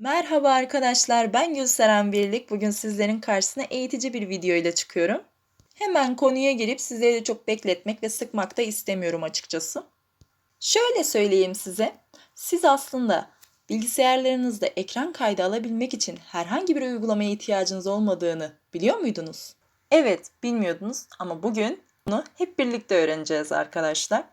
Merhaba arkadaşlar, ben Gülseren Birlik. Bugün sizlerin karşısına eğitici bir video ile çıkıyorum. Hemen konuya girip sizleri de çok bekletmek ve sıkmak da istemiyorum açıkçası. Şöyle söyleyeyim size, siz aslında bilgisayarlarınızda ekran kaydı alabilmek için herhangi bir uygulamaya ihtiyacınız olmadığını biliyor muydunuz? Evet, bilmiyordunuz ama bugün bunu hep birlikte öğreneceğiz arkadaşlar.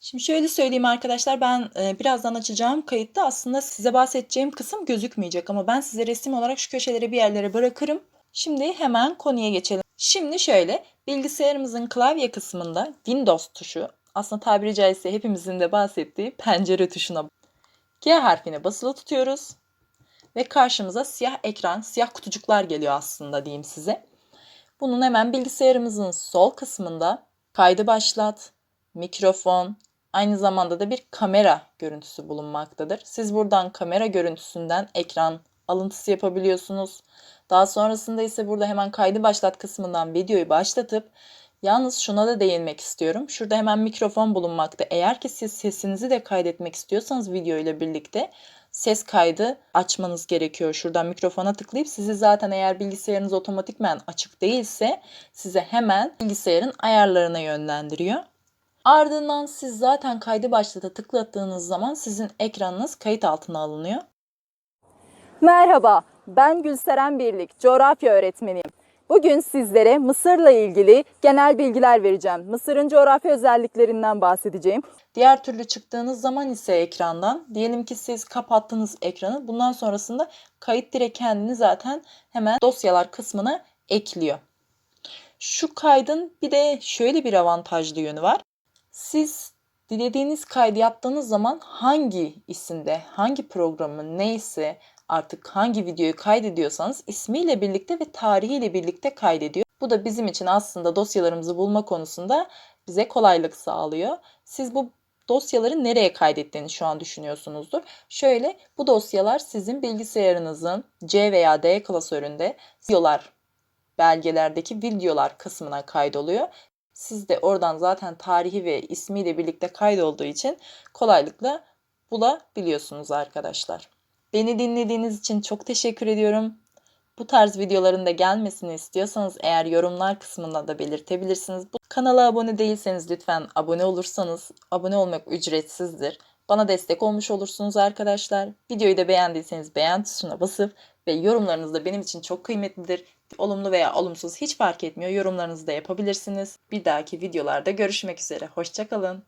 Şimdi şöyle söyleyeyim arkadaşlar ben e, birazdan açacağım kayıtta aslında size bahsedeceğim kısım gözükmeyecek ama ben size resim olarak şu köşelere bir yerlere bırakırım. Şimdi hemen konuya geçelim. Şimdi şöyle bilgisayarımızın klavye kısmında Windows tuşu aslında tabiri caizse hepimizin de bahsettiği pencere tuşuna G harfini basılı tutuyoruz ve karşımıza siyah ekran, siyah kutucuklar geliyor aslında diyeyim size. Bunun hemen bilgisayarımızın sol kısmında kaydı başlat, mikrofon, aynı zamanda da bir kamera görüntüsü bulunmaktadır. Siz buradan kamera görüntüsünden ekran alıntısı yapabiliyorsunuz. Daha sonrasında ise burada hemen kaydı başlat kısmından videoyu başlatıp yalnız şuna da değinmek istiyorum. Şurada hemen mikrofon bulunmakta. Eğer ki siz sesinizi de kaydetmek istiyorsanız video ile birlikte ses kaydı açmanız gerekiyor. Şuradan mikrofona tıklayıp sizi zaten eğer bilgisayarınız otomatikmen açık değilse size hemen bilgisayarın ayarlarına yönlendiriyor. Ardından siz zaten kaydı başlata tıklattığınız zaman sizin ekranınız kayıt altına alınıyor. Merhaba, ben Gülseren Birlik, coğrafya öğretmeniyim. Bugün sizlere Mısır'la ilgili genel bilgiler vereceğim. Mısır'ın coğrafya özelliklerinden bahsedeceğim. Diğer türlü çıktığınız zaman ise ekrandan diyelim ki siz kapattınız ekranı. Bundan sonrasında kayıt direkt kendini zaten hemen dosyalar kısmına ekliyor. Şu kaydın bir de şöyle bir avantajlı yönü var. Siz dilediğiniz kaydı yaptığınız zaman hangi isimde, hangi programın neyse artık hangi videoyu kaydediyorsanız ismiyle birlikte ve tarihiyle birlikte kaydediyor. Bu da bizim için aslında dosyalarımızı bulma konusunda bize kolaylık sağlıyor. Siz bu dosyaları nereye kaydettiğini şu an düşünüyorsunuzdur. Şöyle bu dosyalar sizin bilgisayarınızın C veya D klasöründe videolar belgelerdeki videolar kısmına kaydoluyor. Siz de oradan zaten tarihi ve ismiyle birlikte kaydolduğu için kolaylıkla bulabiliyorsunuz arkadaşlar. Beni dinlediğiniz için çok teşekkür ediyorum. Bu tarz videoların da gelmesini istiyorsanız eğer yorumlar kısmında da belirtebilirsiniz. Bu kanala abone değilseniz lütfen abone olursanız abone olmak ücretsizdir. Bana destek olmuş olursunuz arkadaşlar. Videoyu da beğendiyseniz beğen tuşuna basıp ve yorumlarınız da benim için çok kıymetlidir. Olumlu veya olumsuz hiç fark etmiyor. Yorumlarınızı da yapabilirsiniz. Bir dahaki videolarda görüşmek üzere. Hoşçakalın.